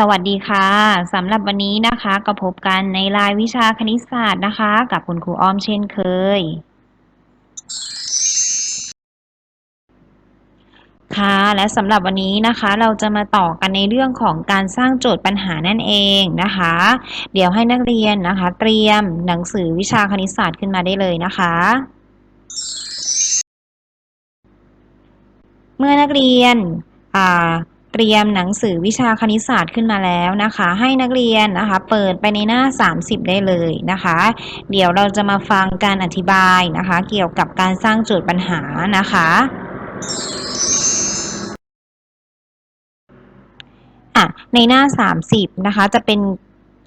สวัสดีค่ะสำหรับวันนี้นะคะก็พบกันในรายวิชาคณิตศาสตร์นะคะ กับคุณครูอ้อมเช่นเคย ค่ะ และสำหรับวันนี้นะคะ เราจะมาต่อกันในเรื่องของการสร้างโจทย์ปัญหานั่นเองนะคะ เดี๋ยวให้นักเรียนนะคะ เตรียมหนังสือวิชาคณิตศาสตร์ขึ้นมาได้เลยนะคะเมื่อนักเรียนอ่า ตรียมหนังสือวิชาคณิตศาสตร์ขึ้นมาแล้วนะคะ ให้นักเรียนนะคะ เปิดไปในหน้า 30 ได้เลยนะคะ เดี๋ยวเราจะมาฟังการอธิบายนะคะ เกี่ยวกับการสร้างโจทย์ปัญหานะคะอะในหน้า 30 นะคะ จะเป็น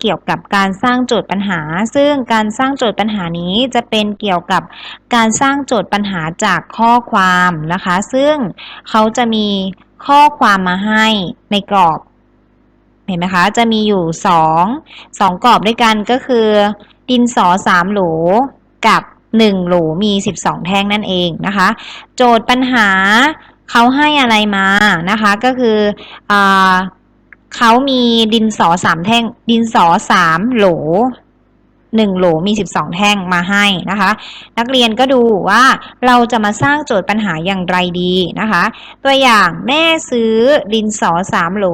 เกี่ยวกับการสร้างโจทย์ปัญหา ซึ่งการสร้างโจทย์ปัญหานี้จะเป็นเกี่ยวกับการสร้างโจทย์ปัญหาจากข้อความนะคะ ซึ่งเขาจะมี ข้อความมาให้ในกรอบ เห็นไหมคะ จะมีอยู่สองสองกรอบด้วยกันก็คือ ดินสอสามโหลกับหนึ่งโหลมี12แท่งนั่นเองนะคะ โจทย์ปัญหาเขาให้อะไรมานะคะก็คืออเขามีดินสอสามแท่งดินสอสามโหล หนึ่งโหลมี 12 แท่งมาให้นะคะ นักเรียนก็ดูว่าเราจะมาสร้างโจทย์ปัญหาอย่างไรดีนะคะ ตัวอย่างแม่ซื้อดินสอสามโหล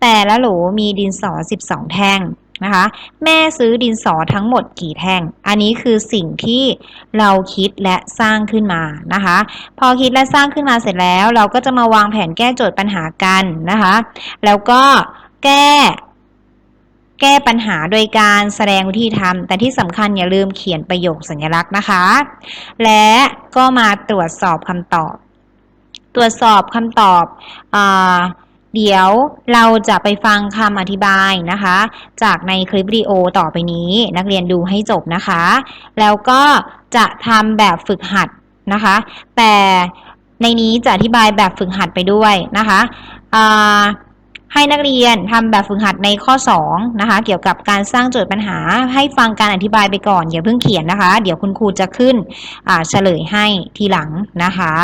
แต่ละโหลมีดินสอ 12 แท่งนะคะแม่ซื้อดินสอทั้งหมดกี่แท่ง อันนี้คือสิ่งที่เราคิดและสร้างขึ้นมานะคะ พอคิดและสร้างขึ้นมาเสร็จแล้ว เราก็จะมาวางแผนแก้โจทย์ปัญหากันนะคะ แล้วก็แก้ แก้ปัญหาโดยการแสดงวิธีทำแต่ที่สำคัญอย่าลืมเขียนประโยคสัญลักษณ์นะคะ และก็มาตรวจสอบคำตอบ ตรวจสอบคำตอบอเดี๋ยวเราจะไปฟังคำอธิบายนะคะ จากในคลิปวิดีโอต่อไปนี้ นักเรียนดูให้จบนะคะ แล้วก็จะทำแบบฝึกหัดนะคะ แต่ในนี้จะอธิบายแบบฝึกหัดไปด้วยนะคะ ให้นักเรียนทำแบบฝึกหัดในข้อ2นะคะ เกี่ยวกับการสร้างโจทย์ปัญหา ให้ฟังการอธิบายไปก่อนอย่าเพิ่งเขียนนะคะ เดี๋ยวคุณครูจะขึ้นเฉลยให้ทีหลังนะคะ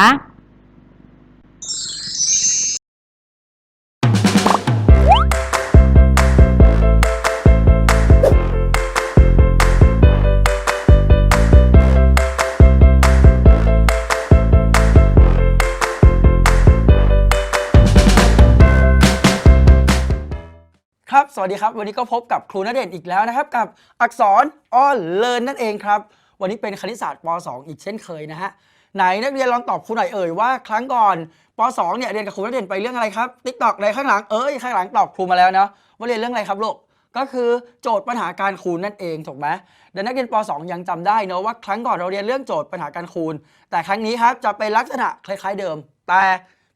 สวัสดีครับ วันนี้ก็พบกับครูณเดชน์อีกแล้วนะครับ กับอักษรออนเลินนั่นเองครับ วันนี้เป็นคณิตศาสตร์ป .2 อีกเช่นเคยนะฮะไหนนักเรียนลองตอบครูหน่อยเอ่ยว่าครั้งก่อนป .2 เนี่ยเรียนกับครูณเดชน์ไปเรื่องอะไรครับติ๊กตอกในข้างหลังเอ้ยข้างหลังตอบครูมาแล้วเนาะว่าเรียนเรื่องอะไรครับลูกก็คือโจทย์ปัญหาการคูณนั่นเองถูกไหมเดี๋ยวนักเรียนป .2 ยังจำได้เนอะว่าครั้งก่อนเราเรียนเรื่องโจทย์ปัญหาการคูณ แต่ครั้งนี้ครับจะเป็นลักษณะคล้าย ๆ เดิม แต่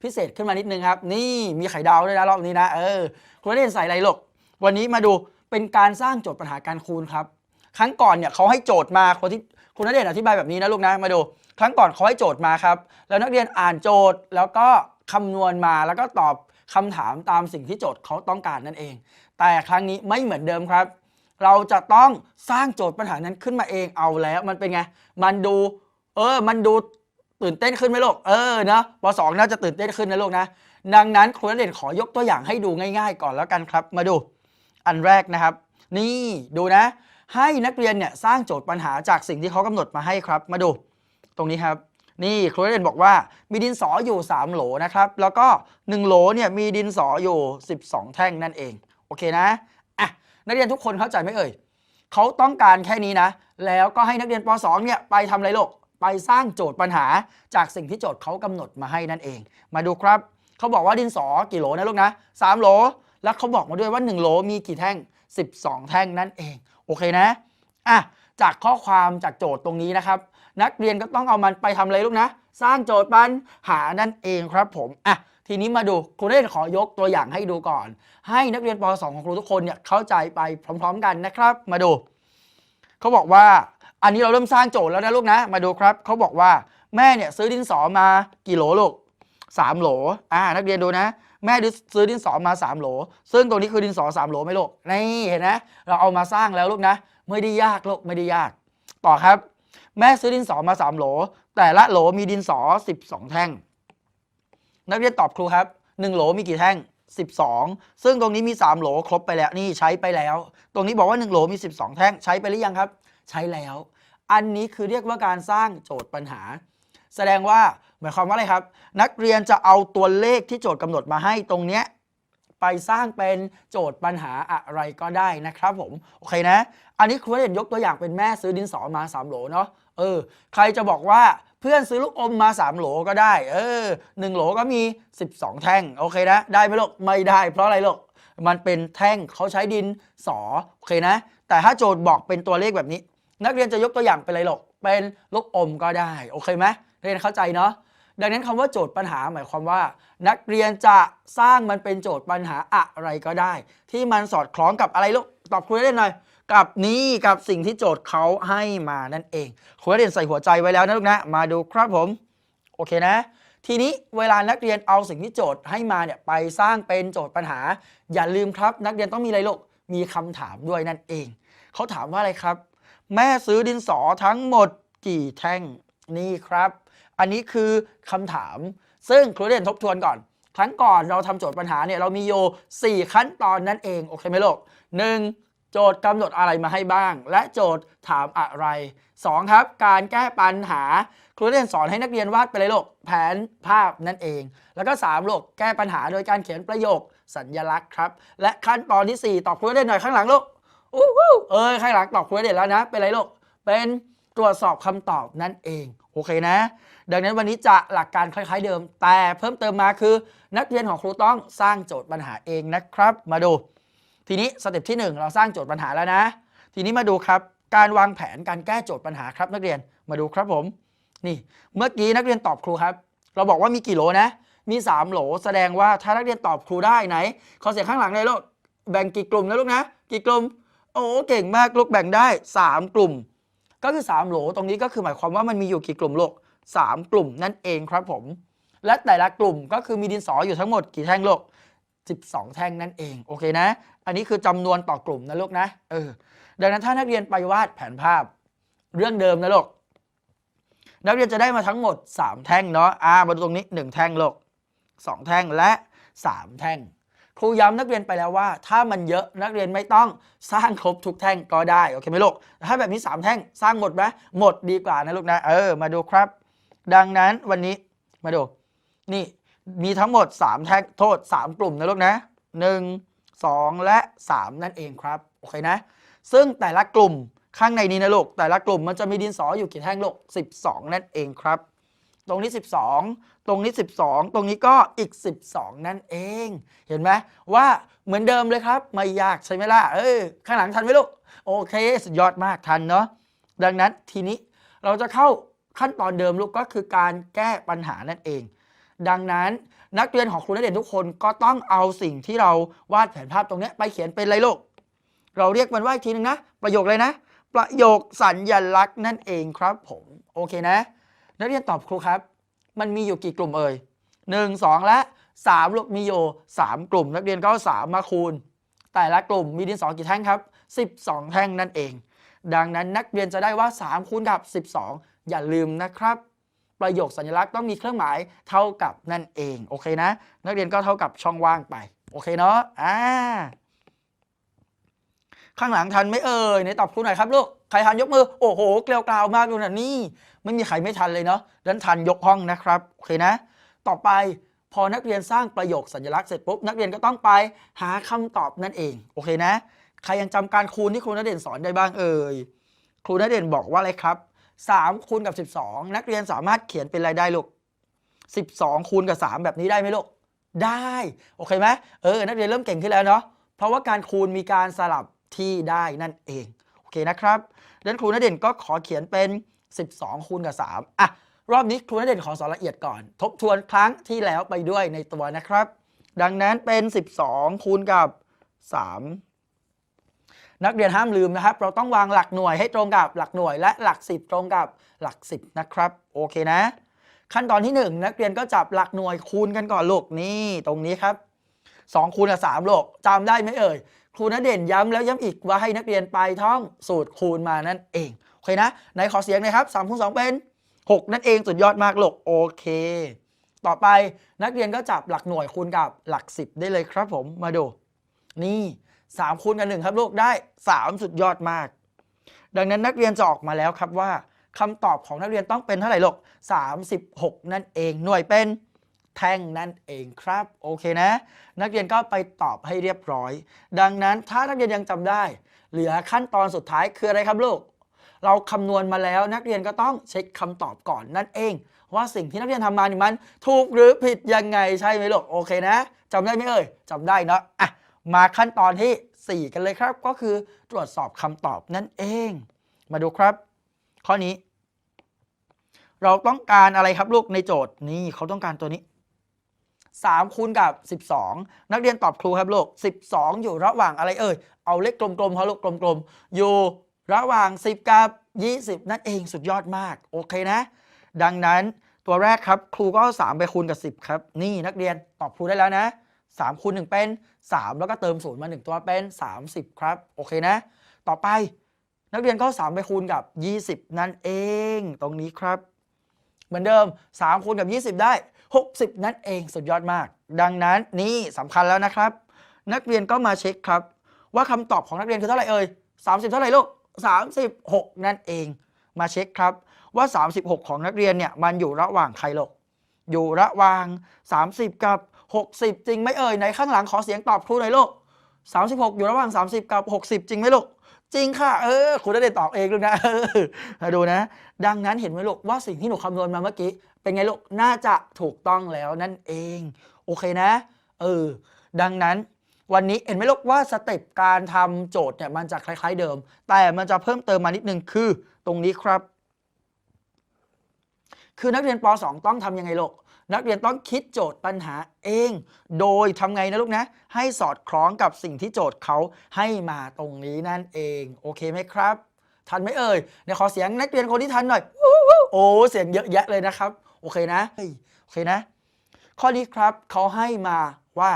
พิเศษขึ้นมานิดนึงครับ นี่มีไข่ดาวด้วยนะรอบนี้นะเออครูณเดชน์ใส่อะไรลูก วันนี้มาดูเป็นการสร้างโจทย์ปัญหาการคูณครับ ครั้งก่อนเนี่ยเขาให้โจทย์มาคนที่คุณณเดชน์อธิบายแบบนี้นะลูกนะมาดู ครั้งก่อนเขาให้โจทย์มาครับ แล้วนักเรียนอ่านโจทย์แล้วก็คำนวณมาแล้วก็ตอบคำถามตามสิ่งที่โจทย์เขาต้องการนั่นเอง แต่ครั้งนี้ไม่เหมือนเดิมครับ เราจะต้องสร้างโจทย์ปัญหานั้นขึ้นมาเองเอาแล้ว มันเป็นไง มันดู เออ มันดูตื่นเต้นขึ้นไหมลูก เออนะปสองน่าจะตื่นเต้นขึ้นนะลูกนะ ดังนั้นครูณเดชน์ขอยกตัวอย่างให้ดูง่าย ๆ ก่อนแล้วกันครับ มาดู อันแรกนะครับ นี่ดูนะ ให้นักเรียนเนี่ยสร้างโจทย์ปัญหาจากสิ่งที่เขากำหนดมาให้ครับ มาดู ตรงนี้ครับ นี่ครูเรียนบอกว่ามีดินสออยู่ 3 โหลนะครับ แล้วก็ 1 โหลเนี่ยมีดินสออยู่ 12 แท่งนั่นเอง โอเคนะอะนักเรียนทุกคนเข้าใจไหมเอ่ยเขาต้องการแค่นี้นะ แล้วก็ให้นักเรียนป .2 เนี่ยไปทำอะไรลูกไปสร้างโจทย์ปัญหาจากสิ่งที่โจทย์เขากำหนดมาให้นั่นเอง มาดูครับ เขาบอกว่าดินสอกี่โหลนะลูกนะ3โหล แล้วเขาบอกมาด้วยว่า 1 โหลมีกี่แท่ง 12 แท่งนั่นเอง โอเคนะอะจากข้อความจากโจทย์ตรงนี้นะครับ นักเรียนก็ต้องเอามันไปทำอะไรลูกนะ สร้างโจทย์ปัญหานั่นเองครับผมอะทีนี้มาดูครูเล่นขอยกตัวอย่างให้ดูก่อน ให้นักเรียนป .2 ของครูทุกคนเนี่ยเข้าใจไปพร้อม ๆ กันนะครับ มาดูเขาบอกว่าอันนี้เราเริ่มสร้างโจทย์แล้วนะลูกนะ มาดูครับเขาบอกว่าแม่เนี่ยซื้อดินสอมากี่โหลลูกสามโหลอ่านักเรียนดูนะ แม่ซื้อดินสอมา3โหล ซึ่งตรงนี้คือดินสอ3โหลไหมลูกนี่เห็นนะเราเอามาสร้างแล้วลูกนะ ไม่ได้ยากลูกไม่ได้ยาก ต่อครับ แม่ซื้อดินสอมา3โหล แต่ละโหลมีดินสอ 12 แท่ง นักเรียนตอบครูครับ1โหลมีกี่แท่ง 12 ซึ่งตรงนี้มี 3 โหลครบไปแล้วนี่ใช้ไปแล้ว ตรงนี้บอกว่า 1 โหลมี 12 แท่งใช้ไปหรือยังครับ ใช้แล้ว อันนี้คือเรียกว่าการสร้างโจทย์ปัญหา แสดงว่า หมายความว่าอะไรครับ นักเรียนจะเอาตัวเลขที่โจทย์กำหนดมาให้ตรงเนี้ยไปสร้างเป็นโจทย์ปัญหาอะไรก็ได้นะครับผม โอเคนะ อันนี้ครูเด่นยกตัวอย่างเป็นแม่ซื้อดินสอมา 3 โหลเนาะเออ ใครจะบอกว่าเพื่อนซื้อลูกอมมา 3 โหลก็ได้ เออหนึ่งโหลก็มี 12 แท่ง โอเคนะ ได้ไหมลูกไม่ได้ เพราะอะไรลูกมันเป็นแท่งเขาใช้ดินสอโอเคนะ แต่ถ้าโจทย์บอกเป็นตัวเลขแบบนี้ นักเรียนจะยกตัวอย่างเป็นอะไรหรอกเป็นลูกอมก็ได้ โอเคไหมเรียนเข้าใจเนาะ ดังนั้นคำว่าโจทย์ปัญหาหมายความว่า นักเรียนจะสร้างมันเป็นโจทย์ปัญหาอะไรก็ได้ ที่มันสอดคล้องกับอะไรลูกตอบครูได้หน่อย กับนี้กับสิ่งที่โจทย์เขาให้มานั่นเองครูเรียนใส่หัวใจไว้แล้วนะลูกนะมาดูครับผมโอเคนะ ทีนี้เวลานักเรียนเอาสิ่งที่โจทย์ให้มาเนี่ยไปสร้างเป็นโจทย์ปัญหา อย่าลืมครับ นักเรียนต้องมีอะไรลูกมีคำถามด้วยนั่นเองเขาถามว่าอะไรครับ แม่ซื้อดินสอทั้งหมดกี่แท่งนี่ครับ อันนี้คือคำถาม ซึ่งครูเรียนทบทวนก่อน ครั้งก่อนเราทำโจทย์ปัญหาเนี่ยเรามีโย4 ขั้นตอนนั่นเอง โอเคไหมลูกหนึ่งโจทย์กำหนดอะไรมาให้บ้าง และโจทย์ถามอะไร 2 ครับ การแก้ปัญหา ครูเรียนสอนให้นักเรียนวาดไปเลยลูกแผนภาพนั่นเอง แล้วก็3ลูกแก้ปัญหาโดยการเขียนประโยคสัญญลักษณ์ครับ และขั้นตอนทีสี่4 ตอบครูเรียนหน่อยข้างหลังลูกอู้หูเอ้ยข้างหลังตอบครูเรียนแล้วนะ เป็นไรลูกเป็นตรวจสอบคำตอบนั่นเอง โอเคนะ ดังนั้นวันนี้จะหลักการคล้ายๆเดิม แต่เพิ่มเติมมาคือ นักเรียนของครูต้องสร้างโจทย์ปัญหาเองนะครับ มาดู ทีนี้สเต็ปที่ 1 เราสร้างโจทย์ปัญหาแล้วนะ ทีนี้มาดูครับ การวางแผนการแก้โจทย์ปัญหาครับ นักเรียนมาดูครับผม นี่ เมื่อกี้นักเรียนตอบครูครับ เราบอกว่ามีกี่โหลนะ มี 3 โหลแสดงว่าถ้านักเรียนตอบครูได้ไหนขอเสียงข้างหลังเลยลูกแบ่งกี่กลุ่มนะลูกนะ กี่กลุ่มโอ้เก่งมากลูกแบ่งได้ 3 กลุ่ม ก็คือ 3 โหลตรงนี้ก็คือหมายความว่ามันมีอยู่กี่กลุ่มลูก 3 กลุ่มนั่นเองครับผม และแต่ละกลุ่มก็คือมีดินสออยู่ทั้งหมดกี่แท่งลูก12 แท่งนั่นเองโอเคนะ อันนี้คือจำนวนต่อกลุ่มนะลูกนะเออดังนั้นถ้านักเรียนไปวาดแผนภาพเรื่องเดิมนะลูกนักเรียนจะได้มาทั้งหมด 3 แท่งเนาะอ่ามาดูตรงนี้ 1 แท่งลูก2 แท่งและ 3 แท่ง ครูย้ำนักเรียนไปแล้วว่า ถ้ามันเยอะนักเรียนไม่ต้องสร้างครบทุกแท่งก็ได้โอเคไหมลูกถ้าแบบนี้ 3 แท่งสร้างหมดไหมหมดดีกว่านะลูกนะเออมาดูครับ ดังนั้นวันนี้มาดูนี่มีทั้งหมด 3 แท็กโทษ 3 กลุ่มนะลูกนะ 1 2 และ 3 นั่นเองครับ โอเคนะ ซึ่งแต่ละกลุ่มข้างในนี้นะลูก แต่ละกลุ่มมันจะมีดินสออยู่กี่แท่งลูก 12 นั่นเองครับ ตรงนี้ 12 ตรงนี้ 12 ตรงนี้ก็อีก 12 นั่นเอง เห็นไหมว่าเหมือนเดิมเลยครับ ไม่ยากใช่ไหมล่ะ เออ ข้างหลังทันไหมลูก โอเค สุดยอดมากทันเนาะ ดังนั้นทีนี้เราจะเข้า ขั้นตอนเดิมลูกก็คือการแก้ปัญหานั่นเอง ดังนั้นนักเรียนของครูนักเรียนทุกคนก็ต้องเอาสิ่งที่เราวาดแผนภาพตรงนี้ไปเขียนเป็นอะไรลูกเราเรียกมันว่าอีกทีนึงนะ ประโยคเลยนะ ประโยคสัญญลักษณ์นั่นเองครับผมโอเคนะ นักเรียนตอบครูครับ มันมีอยู่กี่กลุ่มเอ่ยหนึ่งสองและสามลูกมีอยู่สามกลุ่ม นักเรียนก็สามมาคูณ แต่ละกลุ่มมีดินสอกี่แท่งครับ 12 แท่งนั่นเอง ดังนั้นนักเรียนจะได้ว่า 3 คูณกับ 12 อย่าลืมนะครับ ประโยคสัญลักษณ์ต้องมีเครื่องหมายเท่ากับนั่นเองโอเคนะ นักเรียนก็เท่ากับช่องว่างไปโอเคเนาะอ่าข้างหลังทันไม่เอ่ยไหนตอบครูหน่อยครับลูกใครทันยกมือโอ้โหเกลียวกราวมากเลยนะนี่ ไม่มีใครไม่ทันเลยเนาะดันั้นทันยกห้องนะครับโอเคนะ ต่อไปพอนักเรียนสร้างประโยคสัญลักษณ์เสร็จปุ๊บนักเรียนก็ต้องไปหาคำตอบนั่นเองโอเคนะ ใครยังจำการคูณที่ครูณเด่นสอนได้บ้างเอ่ยครูณเด่นบอกว่าอะไรครับ 3คูณกับ 12 นักเรียนสามารถเขียนเป็นอะไรได้ลูก 12คูณกับ 3 แบบนี้ได้ไหมลูก ได้ โอเคไหมเออ นักเรียนเริ่มเก่งขึ้นแล้วเนาะ เพราะว่าการคูณมีการสลับที่ได้นั่นเอง โอเคนะครับดังนั้นครูณเด่นก็ขอเขียนเป็น 12คูณกับ 3 อะ รอบนี้ครูณเด่นขอสอนละเอียดก่อน ทบทวนครั้งที่แล้วไปด้วยในตัวนะครับ ดังนั้นเป็น 12คูณกับ 3 นักเรียนห้ามลืมนะครับ เราต้องวางหลักหน่วยให้ตรงกับหลักหน่วยและหลัก 10 ตรงกับหลัก 10 นะครับ โอเคนะ ขั้นตอนที่ 1 นักเรียนก็จับหลักหน่วยคูณกันก่อนลูกนี่ตรงนี้ครับ2คูณกับ3ลูกจำได้ไหมเอ่ยครูณเด่นย้ำแล้วย้ำอีกว่าให้นักเรียนไปท่องสูตรคูณมานั่นเองโอเคนะไหนขอเสียงน่อยครับ3คูณ2เป็น 6 นั่นเองสุดยอดมากลูกโอเค ต่อไปนักเรียนก็จับหลักหน่วยคูณกับหลัก 10 ได้เลยครับผมมาดูนี่ 3คูณกันหนึ่งครับลูกได้ 3 สุดยอดมาก ดังนั้นนักเรียนจะออกมาแล้วครับว่าคำตอบของนักเรียนต้องเป็นเท่าไหร่ลูก36 นั่นเองหน่วยเป็นแท่งนั่นเองครับโอเคนะ นักเรียนก็ไปตอบให้เรียบร้อย ดังนั้นถ้านักเรียนยังจำได้ เหลือขั้นตอนสุดท้ายคืออะไรครับลูก เราคำนวณมาแล้วนักเรียนก็ต้องเช็คคำตอบก่อนนั่นเอง ว่าสิ่งที่นักเรียนทำมานี่มัน ถูกหรือผิดยังไงใช่ไหมลูกโอเคนะจำได้ไหมเอ่ยจำได้เนาะอะ มาขั้นตอนทีสี่ 4 กันเลยครับ ก็คือตรวจสอบคำตอบนั่นเอง มาดูครับ ข้อนี้ เราต้องการอะไรครับลูกในโจทย์นี่เขาต้องการตัวนี้ 3 คูณกับ 12 นักเรียนตอบครูครับลูก 12 อยู่ระหว่างอะไรเอ่ย เอาเลขกลมๆเขาลูกกลมๆ อยู่ระหว่าง 10 กับ 20 นั่นเองสุดยอดมาก โอเคนะ ดังนั้นตัวแรกครับ ครูก็เอา3ไปคูณกับ 10 ครับ นี่นักเรียนตอบครูได้แล้วนะ 3คูณ1เป็น 3 แล้วก็เติม0มา 1 ตัวเป็น 30 ครับ โอเคนะ ต่อไปนักเรียนก็ 3 ไปคูณกับ 20 นั่นเอง ตรงนี้ครับ เหมือนเดิม 3 คูณกับ 20 ได้ 60 นั่นเองสุดยอดมาก ดังนั้นนี่สำคัญแล้วนะครับ นักเรียนก็มาเช็คครับ ว่าคำตอบของนักเรียนคือเท่าไหร่เอ่ย30 เท่าไหร่ลูก 36 นั่นเอง มาเช็คครับว่า 36 ของนักเรียนเนี่ยมันอยู่ระหว่างใครลูกอยู่ระหว่าง 30 กับ 60 จริงไหมเอ่ยไหนข้างหลังขอเสียงตอบครูหน่อยลูก36 อยู่ระหว่าง 30 กับ 60 จริงไหมลูก จริงค่ะ เออครูได้ตอบเองลูกนะมาดูนะ ดังนั้นเห็นไหมลูกว่าสิ่งที่หนูคำนวณมาเมื่อกี้ เป็นไงลูก น่าจะถูกต้องแล้วนั่นเอง โอเคนะ เออ ดังนั้นวันนี้เห็นไหมลูกว่าสเต็ปการทำโจทย์เนี่ยมันจะคล้าย ๆ เดิม แต่มันจะเพิ่มเติมมานิดนึงคือตรงนี้ครับ คือนักเรียนป .2 ต้องทำยังไงลูก นักเรียนต้องคิดโจทย์ปัญหาเอง โดยทำไงนะลูกนะ ให้สอดคล้องกับสิ่งที่โจทย์เขาให้มาตรงนี้นั่นเอง โอเคไหมครับ ทันไหมเอ่ยเดี๋ยวขอเสียงนักเรียนคนที่ทันหน่อยโอ้เสียงเยอะแยะเลยนะครับ โอเคนะโอเคนะ ข้อนี้ครับเขาให้มาว่า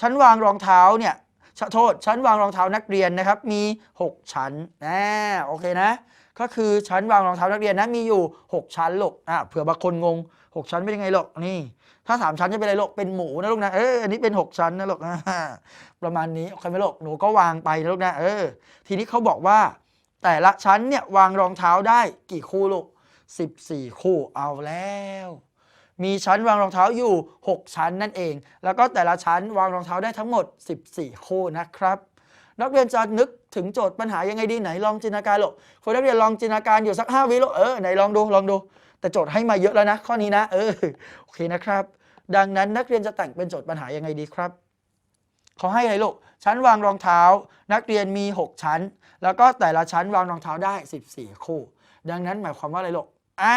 ชั้นวางรองเท้าเนี่ยชโทษชั้นวางรองเท้านักเรียนนะครับ มี 6 ชั้นอ่โอเคนะ ก็คือชั้นวางรองเท้านักเรียนนะมีอยู่ 6 ชั้นลูกอ่าเผื่อบางคนงง 6 ชั้นเป็นยังไงลูกนี่ ถ้า 3 ชั้นจะเป็นอะไรลูกเป็นหมูนะลูกนะเอออันนี้เป็น 6 ชั้นนะลูกอ่าประมาณนี้โอเคไหมลูกหนูก็วางไปนะลูกนะเออ ทีนี้เขาบอกว่า แต่ละชั้นเนี่ยวางรองเท้าได้กี่คู่ลูก14 คู่เอาแล้วมีชั้นวางรองเท้าอยู่ 6 ชั้นนั่นเอง แล้วก็แต่ละชั้นวางรองเท้าได้ทั้งหมด 14 คู่นะครับ นักเรียนจะนึก ถึงโจทย์ปัญหายังไงดีไหนลองจินตนาการลูกคนนักเรียนลองจินตนาการอยู่สัก5วิลูกเออไหนลองดูลองดู แต่โจทย์ให้มาเยอะแล้วนะ ข้อนี้นะ เออโอเคนะครับ ดังนั้นนักเรียนจะแต่งเป็นโจทย์ปัญหายังไงดีครับเขาให้อะไรลูกชั้นวางรองเท้า นักเรียนมี 6 ชั้น แล้วก็แต่ละชั้นวางรองเท้าได้ 14 คู่ ดังนั้นหมายความว่าอะไรลูกอ่า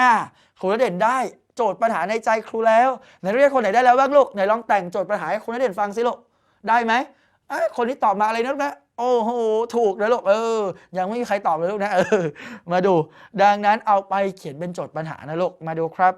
ครูณเด่นได้โจทย์ปัญหาในใจครูแล้วไหนนักเรียนคนไหนได้แล้วบ้างลูกไหนลองแต่งโจทย์ปัญหาให้ครูณเด่นฟังสิลูกได้ไหมเอ้ยคนที่ตอบมาอะไรนักนะ โอ้โห ถูกนะลูกเออ ยังไม่มีใครตอบเลยลูกนะเออ มาดู ดังนั้นเอาไปเขียนเป็นโจทย์ปัญหานะลูก มาดูครับ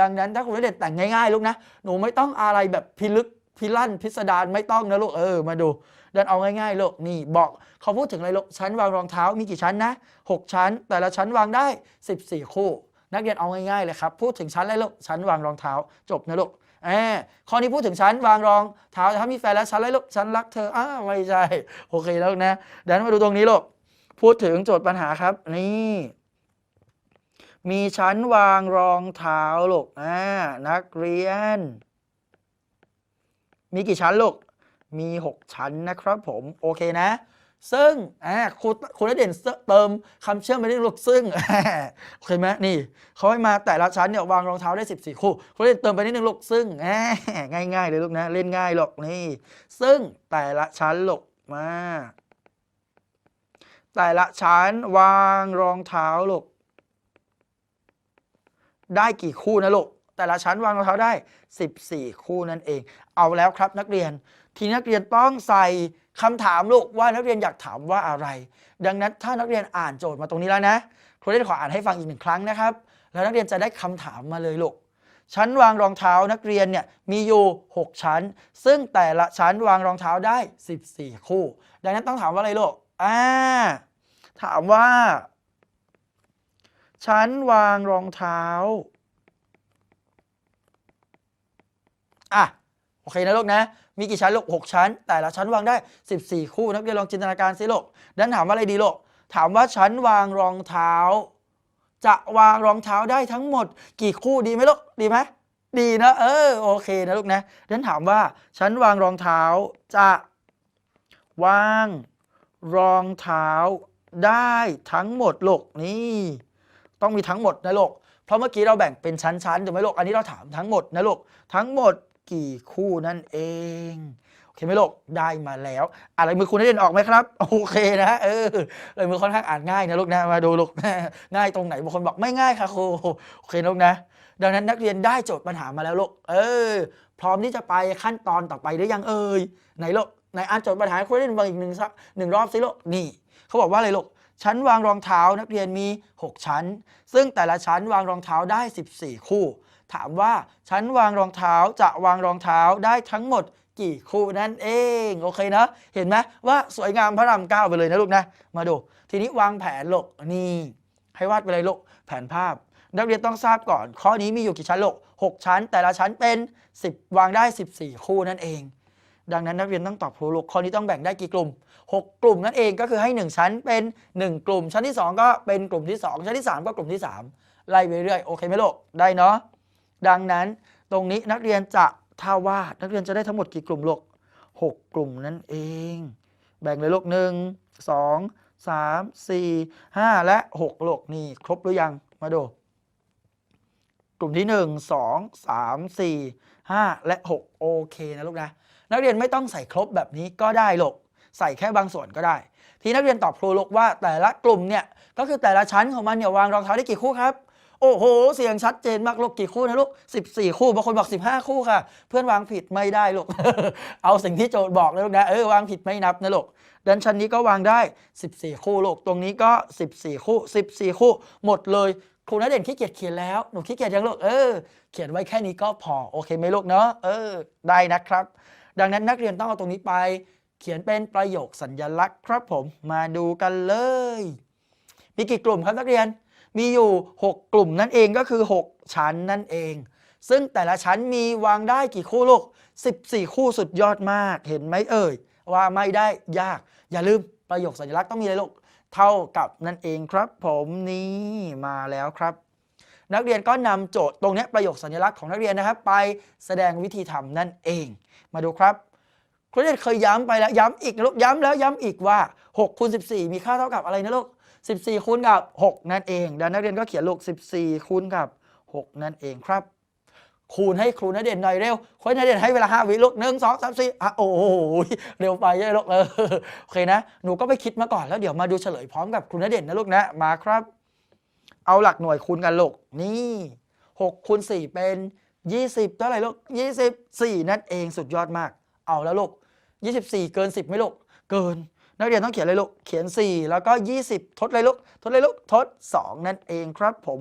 ดังนั้นถ้าคุณเด่นแต่งง่ายๆลูกนะ หนูไม่ต้องอะไรแบบพิลึกพิลั่นพิสดารไม่ต้องนะลูกเออ มาดู ดันเอาง่ายๆลูกนี่บอกเขาพูดถึงอะไรลูกชั้นวางรองเท้ามีกี่ชั้นนะ 6 ชั้น แต่ละชั้นวางได้ 14 คู่ นักเรียนเอาง่ายๆเลยครับ พูดถึงชั้นอะไรลูกชั้นวางรองเท้าจบนะลูก อบข้อนี้พูดถึงชั้นวางรองเท้าถ้ามีแฟนแล้วชั้นไรลูกชั้นรักเธออ้าวไม่ใช่โอเคแล้วนะดันมาดูตรงนี้ลูกพูดถึงโจทย์ปัญหาครับ นี่มีชั้นวางรองเท้าลูกอ่านักเรียน มีกี่ชั้นลูก มี 6 ชั้นนะครับผม โอเคนะ ซึ่งอ่าครูครูณเด่นเติมคำเชื่อมไปได้ลูกซึ่งโอเคไหมนี่เขาให้มาแต่ละชั้นเนี่ยวางรองเท้าได้ 14 คู่ครูเด่นเติมไปนิดนึงลูกซึ่งอ่าง่ายๆเลยลูกนะเล่นง่ายหรอกนี่ ซึ่งแต่ละชั้นหลกมา แต่ละชั้นวางรองเท้าลูกได้กี่คู่นะลูกแต่ละชั้นวางรองเท้าได้ 14 คู่นั่นเอง เอาแล้วครับนักเรียน ทีนักเรียนต้องใส่ คำถามลูกว่านักเรียนอยากถามว่าอะไร ดังนั้นถ้านักเรียนอ่านโจทย์มาตรงนี้แล้วนะครูได้ขออ่านให้ฟังอีกหนึ่งครั้งนะครับ แล้วนักเรียนจะได้คำถามมาเลยลูกชั้นวางรองเท้านักเรียนเนี่ยมีอยู่ 6 ชั้น ซึ่งแต่ละชั้นวางรองเท้าได้ 14 คู่ ดังนั้นต้องถามว่าอะไรลูกอ่าถามว่า ชั้นวางรองเท้าอะโอเคนะลูกนะ มีกี่ชั้นลูกหกชั้น แต่ละชั้นวางได้ 14 คู่นักเรียนลองจินตนาการสิลูกดันถามว่าอะไรดีลูกถามว่าชั้นวางรองเท้า จะวางรองเท้าได้ทั้งหมด กี่คู่ดีไหมลูกดีไหมดีนะเออโอเคนะลูกนะดันถามว่าชั้นวางรองเท้าจะวางรองเท้าได้ทั้งหมดลูกนี่ ต้องมีทั้งหมดนะลูกเพราะเมื่อกี้เราแบ่งเป็นชั้นๆถูกไหมลูกอันนี้เราถามทั้งหมดนะลูกทั้งหมด กี่คู่นั่นเองโอเคไหมลูกได้มาแล้วอะไรมือคุณได้เด่นออกไหมครับ โอเคนะเออเลยมือค่อนข้างอ่านง่ายนะลูกนะมาดูลูกง่ายตรงไหนบางคนบอกไม่ง่ายค่ะครูโอเคลูกนะ ดังนั้นนักเรียนได้โจทย์ปัญหามาแล้วลูกเออ พร้อมที่จะไปขั้นตอนต่อไปหรือยังเอ่ยไหนลูกไหนอ่านโจทย์ปัญหาครูได้เด่นฟังอีกหนึ่งสักหนึ่งรอบสิลูกนี่เขาบอกว่าอะไรลูกชั้นวางรองเท้านักเรียนมี 6 ชั้น ซึ่งแต่ละชั้นวางรองเท้าได้ 14 คู่ ถามว่าชั้นวางรองเท้าจะวางรองเท้าได้ทั้งหมดกี่คู่นั่นเอง โอเคนะ เห็นไหมว่าสวยงามพระรามเก้าไปเลยนะลูกนะ มาดู ทีนี้วางแผนลูกนี่ให้วาดไปเลยลูกแผนภาพ นักเรียนต้องทราบก่อน ข้อนี้มีอยู่กี่ชั้นลูก6ชั้น แต่ละชั้นเป็น 10 วางได้ 14 คู่นั่นเอง ดังนั้นนักเรียนต้องตอบครูลูกข้อนี้ต้องแบ่งได้กี่กลุ่ม 6 กลุ่มนั่นเองก็คือให้ 1 ชั้นเป็น 1 กลุ่ม ชั้นที่ 2 ก็เป็นกลุ่มที่ 2 ชั้นที่ 3 ก็กลุ่มที่ 3 ไล่ไปเรื่อยโอเคไหมลูกได้เนาะ ดังนั้นตรงนี้นักเรียนจะถ้าวาดนักเรียนจะได้ทั้งหมดกี่กลุ่มลูก6กลุ่มนั่นเอง แบ่งเลยลูกหนึ่งสองสามสี่ห้าและ6ลูกนี่ครบหรือยังมาดู กลุ่มที่1 2 3 4 5และ6โอเคนะลูกนะนักเรียนไม่ต้องใส่ครบแบบนี้ก็ได้ลูกใส่แค่บางส่วนก็ได้ ทีนักเรียนตอบครูลูกว่าแต่ละกลุ่มเนี่ยก็คือแต่ละชั้นของมันเนี่ยวางรองเท้าได้กี่คู่ครับ โอ้โห เสียงชัดเจนมากลูกกี่คู่นะลูก 14 คู่บางคนบอก 15 คู่ค่ะ เพื่อนวางผิดไม่ได้ลูก เอาสิ่งที่โจทย์บอกนะลูกนะเออวางผิดไม่นับนะลูกดันชั้นนี้ก็วางได้ 14 คู่ลูกตรงนี้ก็ 14 คู่ 14 คู่ หมดเลยครูนัเด่นขี้เกียจเขียนแล้วหนูขี้เกียจยังลูกเออเขียนไว้แค่นี้ก็พอโอเคไหมลูกเนาะเออได้นะครับ ดังนั้นนักเรียนต้องเอาตรงนี้ไป เขียนเป็นประโยคสัญญลักษณ์ครับผมมาดูกันเลย มีกี่กลุ่มครับนักเรียน มีอยู่ 6 กลุ่มนั่นเองก็คือ 6 ชั้นนั่นเอง ซึ่งแต่ละชั้นมีวางได้กี่คู่ลูก 14 คู่สุดยอดมากเห็นไหมเอ่ย ว่าไม่ได้ยาก อย่าลืมประโยคสัญลักษณ์ต้องมีอะไรลูก เท่ากับนั่นเองครับ ผมนี่มาแล้วครับ นักเรียนก็นำโจทย์ตรงนี้ประโยคสัญลักษณ์ของนักเรียนนะครับ ไปแสดงวิธีทำนั่นเอง มาดูครับครูเรียนเคยย้ำไปแล้วย้ำอีกนะลูกย้ำแล้วย้ำอีกว่า6คูณ14 มีค่าเท่ากับอะไรนะลูก 14 คูณกับ 6 นั่นเองดังนั้นนักเรียนก็เขียนลูก 14 คูณกับ 6 นั่นเอง ครับ คูณให้ครูนักเรียนหน่อยเร็วครูนักเรียนให้เวลา 5 วิลูกหนึ่งสองสามสี่อะโอ้โหเร็วไปเยอะลูกเออโอเคนะ หนูก็ไปคิดมาก่อนแล้วเดี๋ยวมาดูเฉลยพร้อมกับครูนักเรียนนะลูกนะ มาครับ เอาหลักหน่วยคูณกันลูก นี่6คูณ4เป็น 20เท่าไหร่ลูก24 นั่นเองสุดยอดมาก เอาแล้วลูก 24 เกิน 10ไหมลูก เกิน นักเรียนต้องเขียนเลยลูก เขียน 4 แล้วก็ 20 ทดเลยลูก ทดเลยลูก ทด 2 นั่นเองครับผม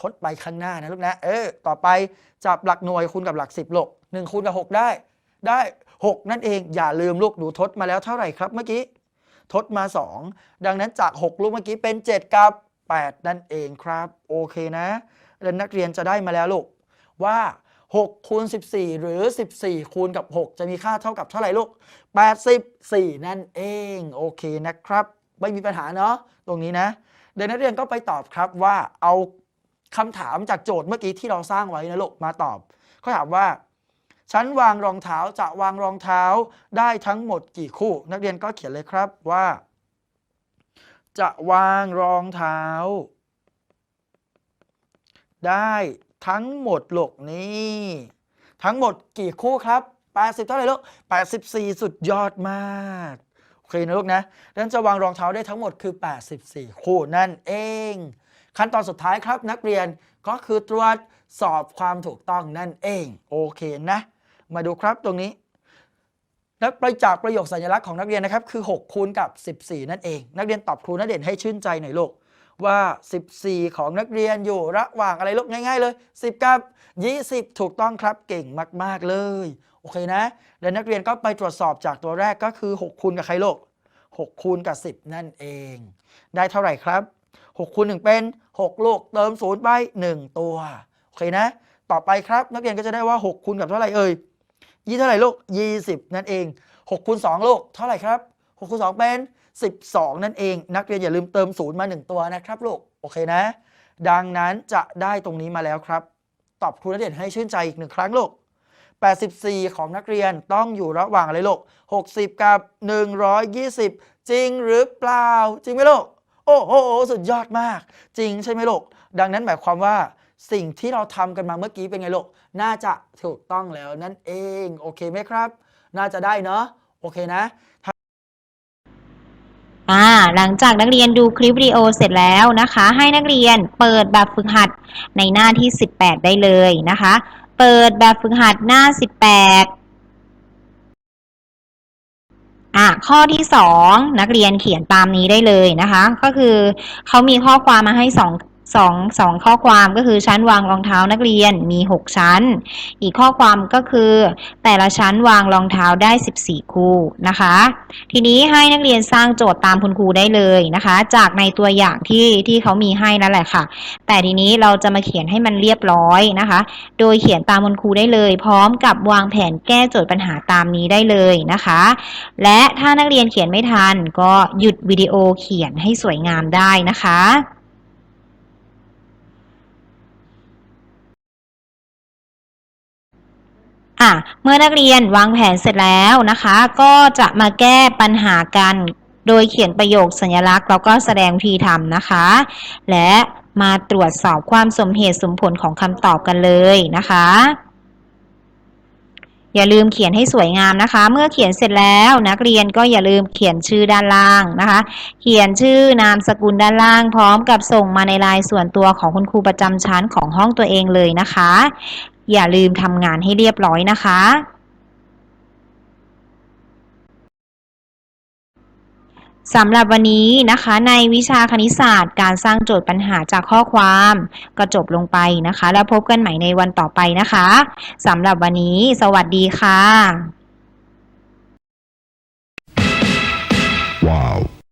ทดไปข้างหน้านะลูกนะ เออ ต่อไปจับหลักหน่วยคูณกับหลัก 10ลูก1คูณกับ 6 ได้ ได้ 6 นั่นเอง อย่าลืมลูก หนูทดมาแล้วเท่าไหร่ครับเมื่อกี้ ทดมา 2 ดังนั้นจาก 6 ลูกเมื่อกี้เป็น 7 กับ 8 นั่นเองครับ โอเคนะแล้วนักเรียนจะได้มาแล้วลูกว่า 6คูณ14 หรือ 14 คูณกับ 6 จะมีค่าเท่ากับเท่าไหร่ลูก 84 นั่นเอง โอเคนะครับ ไม่มีปัญหาเนาะตรงนี้นะ เดี๋ยวนักเรียนก็ไปตอบครับว่าเอาคำถามจากโจทย์เมื่อกี้ที่เราสร้างไว้นะลูกมาตอบเขาถามว่าชั้นวางรองเท้าจะวางรองเท้าได้ทั้งหมดกี่คู่ นักเรียนก็เขียนเลยครับว่า จะวางรองเท้า ได้ ทั้งหมดลูกนี่ทั้งหมดกี่คู่ครับ 80 เท่าไหร่ลูก84 สุดยอดมากโอเคนะลูกนะดังนั้นจะวางรองเท้าได้ทั้งหมดคือ 84 คู่นั่นเอง ขั้นตอนสุดท้ายครับนักเรียนก็คือตรวจสอบความถูกต้องนั่นเอง โอเคนะ มาดูครับตรงนี้นักประจากประโยคสัญลักษณ์ของนักเรียนนะครับคือ 6 คูณกับ 14 นั่นเอง นักเรียนตอบครูนักเด่นให้ชื่นใจหน่อยลูก ว่า 14 ของนักเรียนอยู่ระหว่างอะไรลูกง่าย ๆ เลย 10 กับ 20 ถูกต้องครับเก่งมาก ๆ เลย โอเคนะ แล้วนักเรียนก็ไปตรวจสอบจากตัวแรกก็คือ 6 คูณกับใครลูก6คูณกับ 10 นั่นเอง ได้เท่าไหร่ครับ6คูณ1เป็น 6 ลูกเติม0ไป1 ตัว โอเคนะ ต่อไปครับ นักเรียนก็จะได้ว่า 6คูณกับเท่าไหร่เอ่ยยี่เท่าไหร่ลูกยี่สิบนั่นเองหกคูณสองลูกเท่าไหร่ครับหกคูณสองเป็น สิบสองนั่นเอง นักเรียนอย่าลืมเติมศูนย์มาหนึ่งตัวนะครับลูก โอเคนะ ดังนั้นจะได้ตรงนี้มาแล้วครับ ตอบครูณเดชน์ให้ชื่นใจอีกหนึ่งครั้งลูก 84 ของนักเรียนต้องอยู่ระหว่างอะไรลูก 60 กับ 120 จริงหรือเปล่า จริงไหมลูก โอ้โห สุดยอดมาก จริงใช่ไหมลูก ดังนั้นหมายความว่าสิ่งที่เราทำกันมาเมื่อกี้เป็นไงลูก น่าจะถูกต้องแล้วนั่นเอง โอเคไหมครับ น่าจะได้เนาะ โอเคนะ อ่าหลังจากนักเรียนดูคลิปวิดีโอเสร็จแล้วนะคะ ให้นักเรียนเปิดแบบฝึกหัดในหน้าที่ 18 ได้เลยนะคะ เปิดแบบฝึกหัดหน้า 18อะข้อที่ 2 นักเรียนเขียนตามนี้ได้เลยนะคะ ก็คือเขามีข้อความมาให้ 2 สองสองข้อความก็คือชั้นวางรองเท้านักเรียนมี 6 ชั้น อีกข้อความก็คือ แต่ละชั้นวางรองเท้าได้ 14 คู่นะคะ ทีนี้ให้นักเรียนสร้างโจทย์ตามคุณครูได้เลยนะคะ จากในตัวอย่างที่ที่เขามีให้นั่นแหละค่ะ แต่ทีนี้เราจะมาเขียนให้มันเรียบร้อยนะคะ โดยเขียนตามคุณครูได้เลย พร้อมกับวางแผนแก้โจทย์ปัญหาตามนี้ได้เลยนะคะ และถ้านักเรียนเขียนไม่ทันก็หยุดวิดีโอเขียนให้สวยงามได้นะคะ อะเมื่อนักเรียนวางแผนเสร็จแล้วนะคะ ก็จะมาแก้ปัญหากัน โดยเขียนประโยคสัญลักษณ์ แล้วก็แสดงวิธีทำนะคะ และมาตรวจสอบความสมเหตุสมผลของคำตอบกันเลยนะคะ อย่าลืมเขียนให้สวยงามนะคะ เมื่อเขียนเสร็จแล้วนักเรียนก็อย่าลืมเขียนชื่อด้านล่างนะคะ เขียนชื่อนามสกุลด้านล่าง พร้อมกับส่งมาในไลน์ส่วนตัวของคุณครูประจำชั้นของห้องตัวเองเลยนะคะ อย่าลืมทำงานให้เรียบร้อยนะคะ สำหรับวันนี้นะคะ ในวิชาคณิตศาสตร์ การสร้างโจทย์ปัญหาจากข้อความก็จบลงไปนะคะ แล้วพบกันใหม่ในวันต่อไปนะคะสำหรับวันนี้ สวัสดีค่ะ